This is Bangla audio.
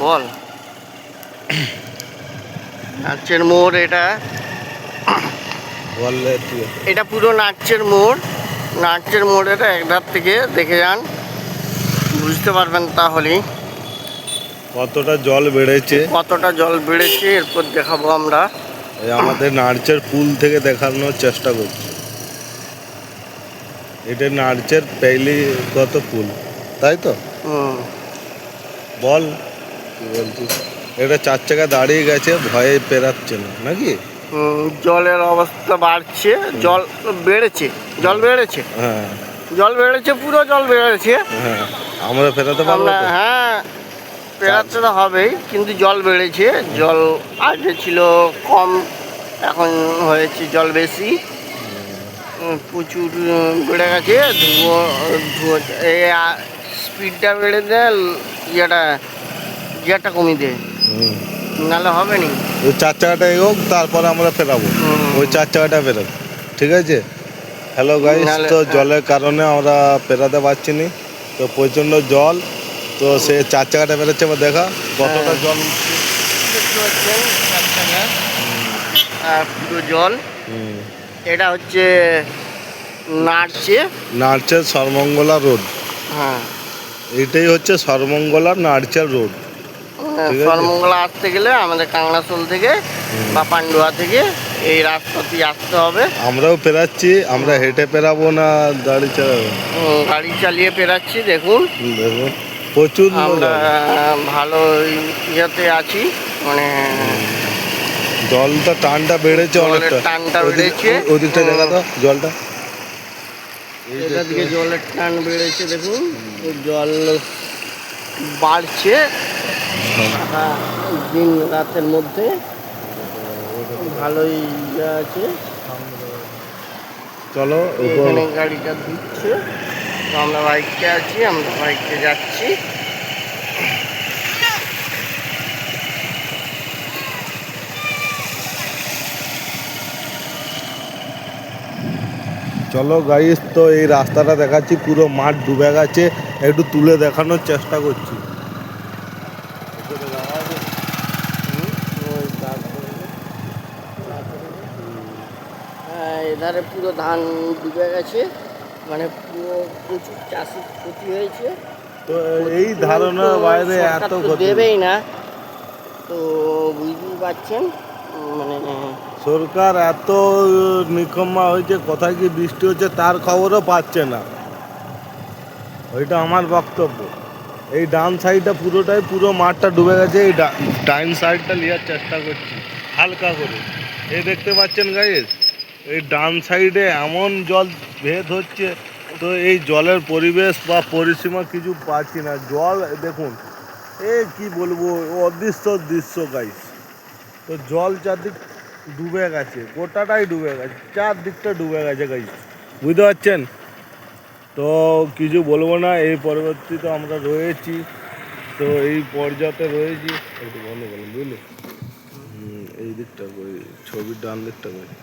বল। নাচের মোড় এটা। এটা পুরো নাচের মোড়। নাচের মোড় এটা একধার থেকে দেখে যান। বুঝতে পারবেন তাহলেই। কতটা জল বেড়েছে। কতটা জল বেড়েছে এরপর দেখাবো আমরা। এই আমাদের নার্চের পুল থেকে দেখানোর চেষ্টা করছি। এটা নার্চের পেইলিগত পুল তাই তো? হুম, বল। কি বলছিস এটা চার চাকা দাঁড়িয়ে গেছে ভয়ে পেরাচ্ছে না নাকি? জলের অবস্থা বাড়ছে জল বেড়েছে জল বেড়েছে। হ্যাঁ। জল বেড়েছে পুরো জল বেড়েছে। হ্যাঁ আমরা ফেরাতে পারব আমরা তো? হ্যাঁ পেরাতে তো হবেই কিন্তু জল বেড়েছে জল আগে ছিল কম এখন হয়েছে জল বেশি। উম, প্রচুর উম, বেড়ে গেছে ধুয়ো ধুয়ো এই স্পিডটা বেড়ে দেয় ইয়েটা গিয়ারটা কমিয়ে দেয় হুম। নাহলে হবে নি। ওই চার চাকাটা এগোক তারপরে আমরা ফেরাবো। ওই চার চাকাটা ফেরাবো। ঠিক আছে? হ্যালো গাইস নাহলে- তো জলের কারণে আমরা পেরাতে পারছি নি। তো প্রচণ্ড জল। তো সে চার চাকাটা বেরোচ্ছে এবার দেখা। কতটা হ্যাঁ। জল। পুরো জল। এটা হচ্ছে নাড়ছে। নার্চের সর্বমঙ্গলা রোড। হ্যাঁ। এটাই হচ্ছে সর্বমঙ্গলা নার্চের রোড। ঠিক আসতে গেলে আমাদের কাংলাসোল থেকে বা পান্ডুয়া থেকে এই রাস্তা দিয়ে আসতে হবে। আমরাও পেরাচ্ছি আমরা হেঁটে পেরাবো না গাড়ি চালাবো? গাড়ি চালিয়ে পেরাচ্ছি দেখুন। দেখুন প্রচুর আমরা। ভালো ইয়েতে আছি মানে জলটা টানটা বেড়েছে অনেকটা। টানটা বেড়েছে। ওদিকটা দেখা তো জলটা। এই এটা দিকে জলের টান বেড়েছে দেখুন। জল বাড়ছে। দিন রাতের মধ্যে ভালোই ইয়ে আছে। চলো এখানে গাড়িটা ঢুকছে। তো আমরা বাইকে আছি আমরা বাইকে যাচ্ছি। চলো গাইস তো এই রাস্তাটা দেখাচ্ছি পুরো মাঠ ডুবে গেছে। একটু তুলে দেখানোর চেষ্টা করছি হুম, ওই তারপরে হ্যাঁ এধারে পুরো ধান ডুবে গেছে মানে পুরো প্রচুর চাষি ক্ষতি হয়েছে। তো এই ধারণার বাইরে এত দেবেই না। তো বুঝতেই পারছেন মানে সরকার এত নিকম্মা হয়েছে কোথায় কি বৃষ্টি হচ্ছে তার খবরও পাচ্ছে না। ওইটা আমার বক্তব্য। এই ডান সাইডটা পুরোটাই পুরো মাঠটা ডুবে গেছে এই ডা- ডাইন সাইডটা নেওয়ার চেষ্টা করছি হালকা করে। এই দেখতে পাচ্ছেন গাইস এই ডান সাইডে এমন জল ভেদ হচ্ছে, তো এই জলের পরিবেশ বা পরিসীমা কিছু পাচ্ছি না। জল, দেখুন, এ কি বলব, অদৃশ্য দৃশ্য গাইস তো জল চারদিক ডুবে গেছে, গোটাটাই ডুবে গেছে, চারদিকটা ডুবে গেছে গাই বুঝতে পারছেন? তো কিছু বলব না, এই পরবর্তীতে আমরা রয়েছি। তো এই পর্যাতে রয়েছি। একটু বন্ধ করুন বুঝলি? এই দিকটা করি, ছবির ডান দিকটা করি।